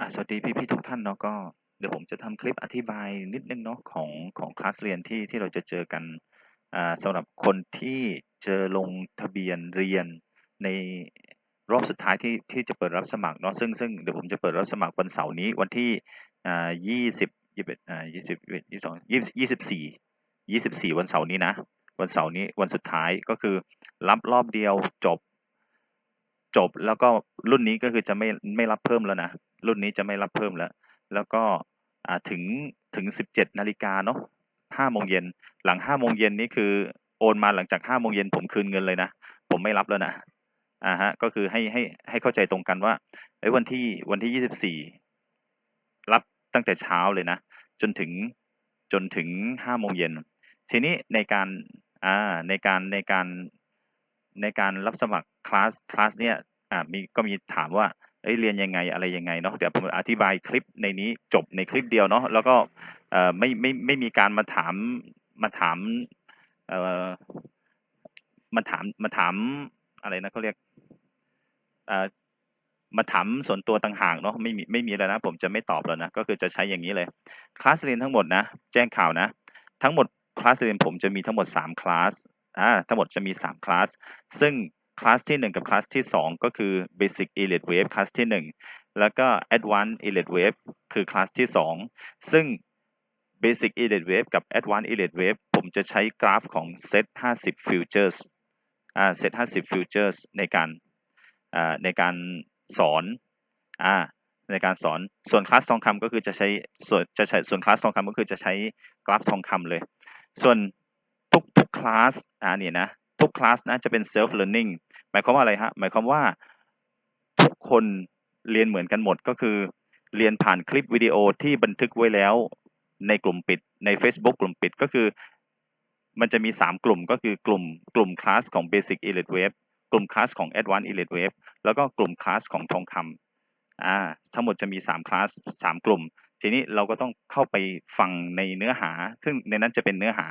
อ่าสวัสดีพี่ๆทุกท่านเนาะก็เดี๋ยวผมจะทำคลิปอธิบายนิดนึงเนาะของของคลาสเรียนที่ที่เราจะเจอกันอ่าสำหรับคนที่เจอลงทะเบียนเรียนในรอบสุดท้ายที่ที่จะเปิดรับสมัครเนาะซึ่งซึ่งเดี๋ยวผมจะเปิดรับสมัครวันเสาร์นี้วันที่อ่ายี่สิบยี่สิบอ่ายี่สิบยี่สิบสองยี่สิบยี่สิบสี่ยี่สิบสี่วันเสาร์นี้นะวันเสาร์นี้วันสุดท้ายก็คือรับรอบเดียวจบ จบแล้วก็รุ่นนี้ก็คือจะไม่ไม่รับเพิ่มแล้วนะรุ่นนี้จะไม่รับเพิ่มแล้ว แล้วก็ถึงถึงสิบเจ็ดนาฬิกาเนาะห้าโมงเย็นหลังห้าโมงเย็นนี่คือโอนมาหลังจากห้าโมงเย็นผมคืนเงินเลยนะผมไม่รับแล้วนะอ่าฮะก็คือให้ให้ให้เข้าใจตรงกันว่าไอ้วันที่วันที่ยี่สิบสี่รับตั้งแต่เช้าเลยนะ จนถึงจนถึงห้าโมงเย็นทีนี้ในการอ่าในการในการในการรับสมัครคลาสคลาสเนี่ย อ่ามีก็มีถามว่าเอ้ยเรียนยังไงอะไรยังไงเนาะเดี๋ยวผมอธิบายคลิปในนี้จบในคลิปเดียวเนาะแล้วก็เอ่อไม่ไม่ไม่มีการมาถามมาถามเอ่อมาถามมาถามอะไรนะเขาเรียกเอ่อมาถามส่วนตัวต่างหากเนาะไม่มีไม่มีแล้วนะผมจะไม่ตอบแล้วนะก็คือจะใช้อย่างนี้เลยคลาสเรียนทั้งหมดนะแจ้งข่าวนะ ทั้งหมดคลาสเรียนผมจะมีทั้งหมด 3 คลาสอ่าทั้งหมดจะมี 3 คลาส ซึ่ง คลาสที่ 1 กับคลาสที่ 2 ก็คือ Basic Elite Wave คลาสที่ 1 แล้วก็ Advanced Elite Wave คือคลาสที่ 2 ซึ่ง Basic Elite Wave กับ Advanced Elite Wave ผมจะใช้กราฟของ Set 50 Futures อ่า Set 50 Futures ในการอ่าในการสอนอ่าในการสอนส่วนคลาสทองคำก็คือจะใช้ส่วนจะใช้ส่วนคลาสทองคำก็คือจะใช้กราฟทองคำเลย ส่วนทุกทุกคลาสอ่าเนี่ยนะทุกคลาสนะจะเป็น self learning หมายความว่าอะไรฮะหมายความว่าทุกคนเรียนเหมือนกันหมดก็คือ เรียนผ่านคลิปวิดีโอที่บันทึกไว้แล้วในกลุ่มปิดใน Facebook กลุ่มปิดก็คือ มันจะมี 3 กลุ่มก็คือกลุ่มกลุ่มคลาสของ Basic Elite Wave กลุ่มคลาสของ Advanced Elite Wave แล้วก็กลุ่มคลาสของทองคำอ่าทั้งหมดจะมี 3 คลาส 3 กลุ่ม ทีนี้เราก็ต้องเข้าไปฟังในเนื้อหา ซึ่งในนั้นจะเป็นเนื้อหา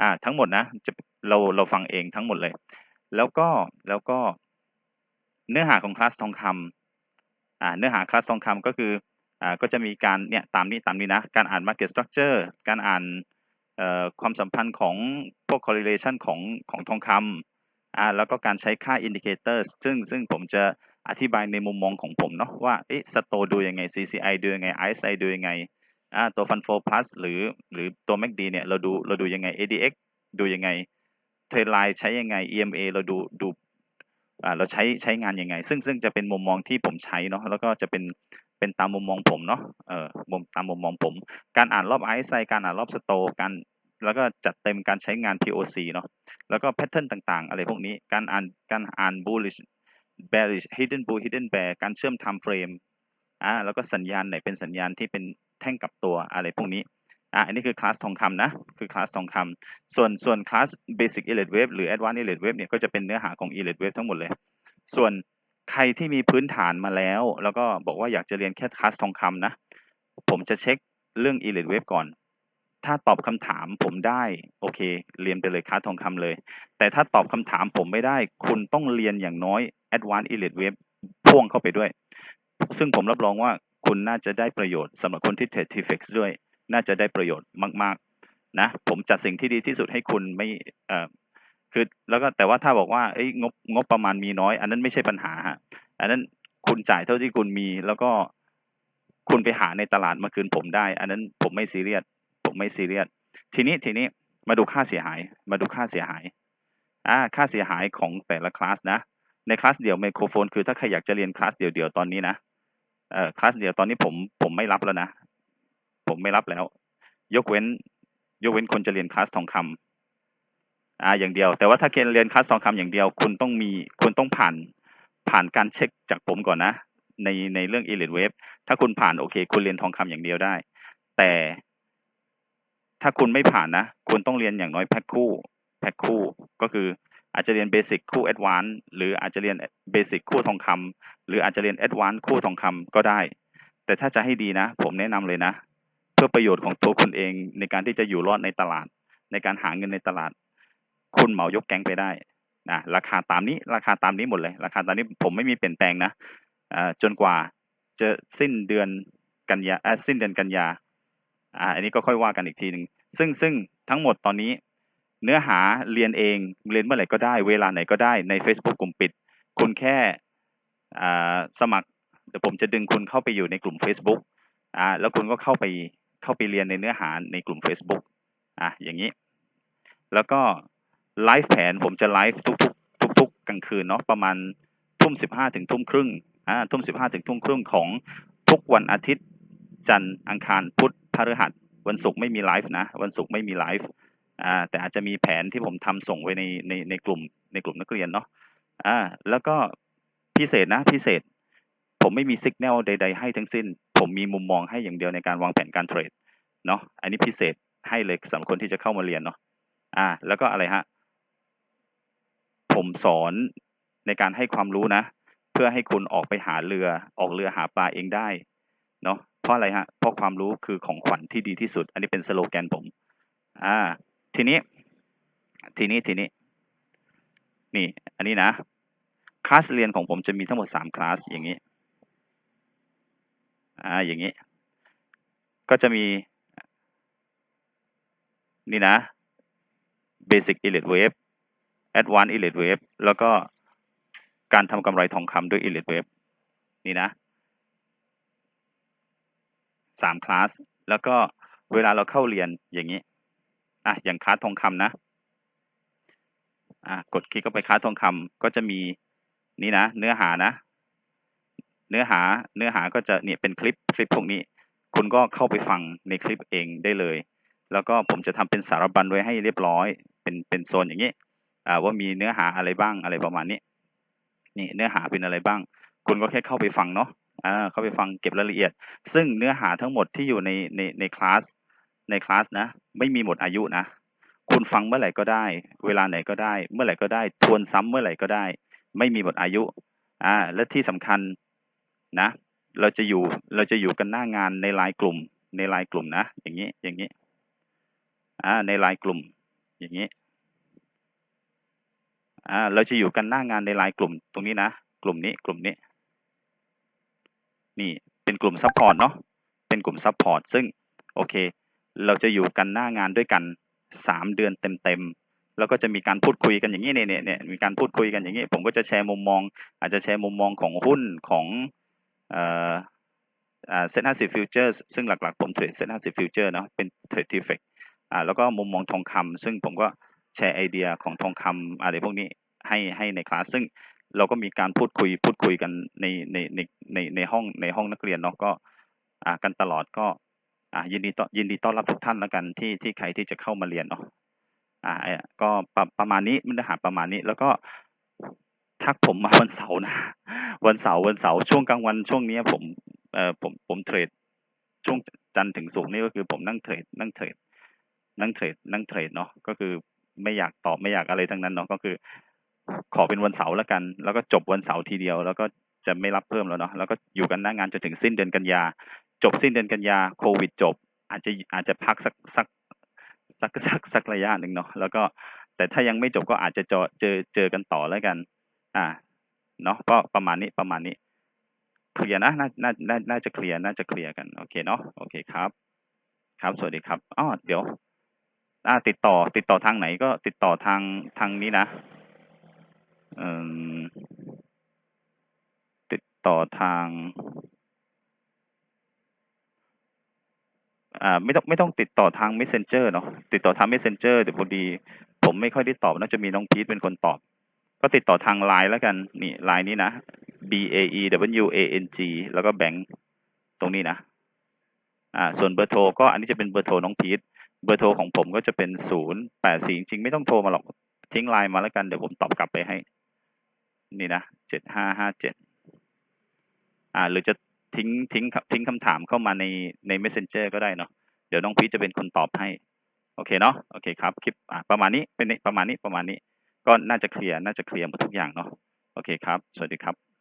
อ่าทั้งหมดนะจะเราเราฟังเองทั้งหมดเลย แล้วก็แล้วก็เนื้อหาของคลาสทองคำอ่าเนื้อหาคลาสทองคำก็คืออ่าก็จะมีการเนี่ยตามนี้ตามนี้นะ การอ่าน market structure การอ่านเอ่อความสัมพันธ์ของพวก correlation ของของทองคำอ่าแล้วก็การใช้ค่า indicators ซึ่งซึ่งผมจะอธิบายในมุมมองของผมเนาะว่าเอ๊ะ STO ดูยังไง CCI ดูยังไง RSI ดูยังไงอ่าตัว Fund Flow Plus หรือหรือตัว MACD เนี่ยเราดูเราดูยังไง ADX ดูยังไง Trend Line ใช้ยังไง EMA เราดูดูอ่าเราใช้ใช้งานยังไง ซึ่งซึ่งจะเป็นมุมมองที่ผมใช้เนาะแล้วก็จะเป็นเป็นตามมุมมองผมเนาะเออมุมตามมุมมองผม การอ่านรอบ RSI การอ่านรอบ STO การแล้วก็จัดเต็มการใช้งาน POC เนาะแล้วก็แพทเทิร์นต่างๆ อะไรพวกนี้การอ่านการอ่าน bullish bearish hidden bull hidden bear การเชื่อม time frame อ่าแล้วก็สัญญาณไหนเป็นสัญญาณที่เป็นแท่งกลับตัวอะไรพวกนี้ อ่าอันนี้คือคลาสทองคำนะ คือคลาสทองคำส่วนส่วนคลาส basic elite wave หรือ advanced elite wave เนี่ยก็จะเป็นเนื้อหาของ elite wave ทั้งหมดเลย ส่วนใครที่มีพื้นฐานมาแล้ว แล้วก็บอกว่าอยากจะเรียนแค่คลาสทองคำนะ ผมจะเช็คเรื่อง elite wave ก่อน ถ้าตอบคำถามผมได้ โอเค เรียนไปเลยคลาสทองคำเลย แต่ถ้าตอบคำถามผมไม่ได้ คุณต้องเรียนอย่างน้อย advanced elite wave พ่วงเข้าไปด้วย ซึ่งผมรับรองว่าคุณน่าจะได้ประโยชน์สำหรับคนที่เทรด TFX ด้วย น่าจะได้ประโยชน์มากๆนะผมจัดสิ่งที่ดีที่สุดให้คุณไม่เอ่อคือแล้วก็แต่ว่าถ้าบอกว่าเอ้ยงบงบประมาณมีน้อย อันนั้นไม่ใช่ปัญหาฮะอันนั้นคุณจ่ายเท่าที่คุณมี แล้วก็คุณไปหาในตลาดมาคืนผมได้ อันนั้นผมไม่ซีเรียสผมไม่ซีเรียสทีนี้ทีนี้มาดูค่าเสียหาย มาดูค่าเสียหายอ่าค่าเสียหายของแต่ละคลาสนะ ในคลาสเดี่ยวไมโครโฟน คือถ้าใครอยากจะเรียนคลาสเดี่ยวๆตอนนี้นะเอ่อคลาสเดี่ยวตอนนี้ผมผมไม่รับแล้วนะ ผมไม่รับแล้ว ยกเว้น ยกเว้นคนจะเรียนคลาสทองคำอ่าอย่างเดียว แต่ว่าถ้าเรียนคลาสทองคำอย่างเดียว คุณต้องมีคุณต้องผ่านผ่านการเช็คจากผมก่อนนะ ในในเรื่อง Elite Wave ถ้าคุณผ่านโอเค คุณเรียนทองคำอย่างเดียวได้ แต่ถ้าคุณไม่ผ่านนะ คุณต้องเรียนอย่างน้อยแพ็คคู่แพ็คคู่ก็คืออาจจะเรียนเบสิกคู่แอดวานซ์หรืออาจจะเรียนเบสิกคู่ทองคำหรืออาจจะเรียนแอดวานซ์คู่ทองคำก็ได้ แต่ถ้าจะให้ดีนะ ผมแนะนำเลยนะ เพื่อประโยชน์ของตัวคุณเองในการที่จะอยู่รอดในตลาด ในการหาเงินในตลาด คุณเหมายกแก๊งไปได้นะราคาตามนี้ราคาตามนี้หมดเลย ราคาตามนี้ผมไม่มีเปลี่ยนแปลงนะจนกว่าจะสิ้นเดือนกันยาอ่าสิ้นเดือนกันยาอ่าอันนี้ก็ค่อยว่ากันอีกทีหนึ่งซึ่งซึ่งทั้งหมดตอนนี้เนื้อหาเรียนเองเรียนเมื่อไหร่ก็ได้ เวลาไหนก็ได้ใน Facebook กลุ่มปิด คุณแค่สมัครเดี๋ยวผมจะดึงคุณเข้าไปอยู่ในกลุ่ม Facebook อ่าแล้วคุณก็เข้าไป เข้าไปเรียนในเนื้อหาในกลุ่ม Facebook อะอย่างนี้ แล้วก็ไลฟ์แผนผมจะไลฟ์ทุกๆ ทุกๆกลางคืนเนาะประมาณทุ่มสิบห้าถึงทุ่มครึ่งอ่าทุ่มสิบห้าถึงทุ่มครึ่งของทุกวันอาทิตย์ จันทร์อังคารพุธพฤหัสวันศุกร์ไม่มีไลฟ์นะวันศุกร์ไม่มีไลฟ์อ่าแต่อาจจะมีแผนที่ผมทำส่งไว้ในในในกลุ่มในกลุ่มนักเรียนเนาะอ่าแล้วก็พิเศษนะพิเศษผมไม่มีสัญญาณใด ๆ ให้ทั้งสิ้น ผมมีมุมมองให้อย่างเดียวในการวางแผนการเทรดเนาะอันนี้พิเศษให้เลยสำหรับคนที่จะเข้ามาเรียนเนาะอ่า แล้วก็อะไรฮะ ผมสอนในการให้ความรู้นะ เพื่อให้คุณออกไปหาเรือออกเรือหาปลาเองได้เนาะเพราะอะไรฮะเพราะความรู้คือของขวัญที่ดีที่สุด อันนี้เป็นสโลแกนผม อ่า ทีนี้ ทีนี้ทีนี้ นี่ อันนี้นะคลาสเรียนของผมจะมีทั้งหมดสามคลาสอย่างนี้ อ่าอย่างนี้ ก็จะมี นี่นะ Basic Elite Wave Advanced Elite Wave แล้วก็การทำกำไรทองคำด้วย Elite Wave นี่นะสามคลาส แล้วก็เวลาเราเข้าเรียนอย่างนี้ อะ อย่างคลาสทองคำนะ อะ กดคลิกเข้าไปคลาสทองคำก็จะมีนี่นะ เนื้อหานะ เนื้อหาเนื้อหาก็จะเนี่ยเป็นคลิปคลิปพวกนี้ คุณก็เข้าไปฟังในคลิปเองได้เลย แล้วก็ผมจะทำเป็นสารบัญไว้ให้เรียบร้อย เป็นเป็นโซนอย่างนี้อ่าว่ามีเนื้อหาอะไรบ้างอะไรประมาณนี้นี่เนื้อหาเป็นอะไรบ้าง คุณก็แค่เข้าไปฟังเนาะอ่าเข้าไปฟังเก็บรายละเอียด ซึ่งเนื้อหาทั้งหมดที่อยู่ในในในคลาสในคลาสนะไม่มีหมดอายุนะ คุณฟังเมื่อไหร่ก็ได้ เวลาไหนก็ได้ เมื่อไหร่ก็ได้ ทวนซ้ำเมื่อไหร่ก็ได้ ไม่มีหมดอายุอ่าและที่สำคัญ นะ เราจะอยู่เราจะอยู่กันหน้างานในไลน์กลุ่ม ในไลน์กลุ่มนะ อย่างนี้อย่างนี้อ่าในไลน์กลุ่ม อย่างนี้อ่าเราจะอยู่กันหน้างานในไลน์กลุ่ม ตรงนี้นะ กลุ่มนี้กลุ่มนี้ นี่เป็นกลุ่มซัพพอร์ตเนาะเป็นกลุ่มซัพพอร์ตซึ่งโอเค เราจะอยู่กันหน้างานด้วยกันสามเดือนเต็มๆ แล้วก็จะมีการพูดคุยกันอย่างนี้เนี่ยเนี่ยเนี่ยมีการพูดคุยกันอย่างนี้ ผมก็จะแชร์มุมมอง อาจจะแชร์มุมมองของหุ้นของ เอ่อเซ็นห้าสิบฟิวเจอร์ซึ่งหลักๆ ผมเทรดเซ็นห้าสิบฟิวเจอร์เนาะเป็นเทรดทีเฟกอ่าแล้วก็มุมมองทองคำซึ่งผมก็แชร์ไอเดียของทองคำอะไรพวกนี้ให้ให้ในคลาสซึ่งเราก็มีการพูดคุยพูดคุยกันในในในในในห้องในห้องนักเรียนเนาะก็อ่ากันตลอดก็อ่ายินดีต้อนยินดีต้อนรับทุกท่านแล้วกันที่ที่ใครที่จะเข้ามาเรียนเนาะอ่าก็ประประมาณนี้เนื้อหาประมาณนี้ แล้วก็ ทักผมมาวันเสาร์นะ วันเสาร์วันเสาร์ช่วงกลางวันช่วงนี้ผมเอ่อผมผมเทรดช่วงจันทร์ถึงศุกนี่ก็คือผมนั่งเทรดนั่งเทรดนั่งเทรดนั่งเทรดเนาะก็คือไม่อยากตอบไม่อยากอะไรทั้งนั้นเนาะก็คือ ขอเป็นวันเสาร์แล้วกัน แล้วก็จบวันเสาร์ทีเดียว แล้วก็จะไม่รับเพิ่มแล้วเนาะแล้วก็อยู่กันหน้างานจนถึงสิ้นเดือนกันยา จบสิ้นเดือนกันยาโควิดจบ อาจจะอาจจะพักสักสักสักสักสักระยะหนึ่งเนาะแล้วก็แต่ถ้ายังไม่จบก็อาจจะเจอเจอเจอกันต่อแล้วกัน อ่าเนาะก็ประมาณนี้ประมาณนี้เคลียร์นะน่าน่าน่าน่าจะเคลียร์น่าจะเคลียร์กันโอเคเนาะโอเคครับ ครับสวัสดีครับอ้อเดี๋ยวอ่าติดต่อติดต่อทางไหนก็ติดต่อทางทางนี้นะเอ่อติดต่อทางอ่าไม่ต้องไม่ต้องติดต่อทาง Messenger เนาะติดต่อทาง Messenger เดี๋ยวพอดี ผมไม่ค่อยได้ตอบน่าจะมีน้องพีทเป็นคนตอบ ก็ติดต่อทาง LINE แล้วกันนี่ LINE นี้นะ B A E W A N G แล้วก็แบงค์ตรงนี้นะอ่าส่วนเบอร์โทรก็อันนี้จะเป็นเบอร์โทรน้องพีทเบอร์โทรของผมก็จะเป็น084จริงๆไม่ต้องโทรมาหรอกทิ้ง LINE มาแล้วกันเดี๋ยวผมตอบกลับไปให้ นี่นะ7557อ่าหรือจะทิ้งทิ้งทิ้งคำถามเข้ามาในใน Messenger ก็ได้เนาะเดี๋ยวน้องพีทจะเป็นคนตอบให้ โอเคเนาะโอเคครับคลิปอ่าประมาณนี้เป็นประมาณนี้ประมาณนี้ ก็น่าจะเคลียร์น่าจะเคลียร์หมดทุกอย่างเนาะโอเคครับ สวัสดีครับ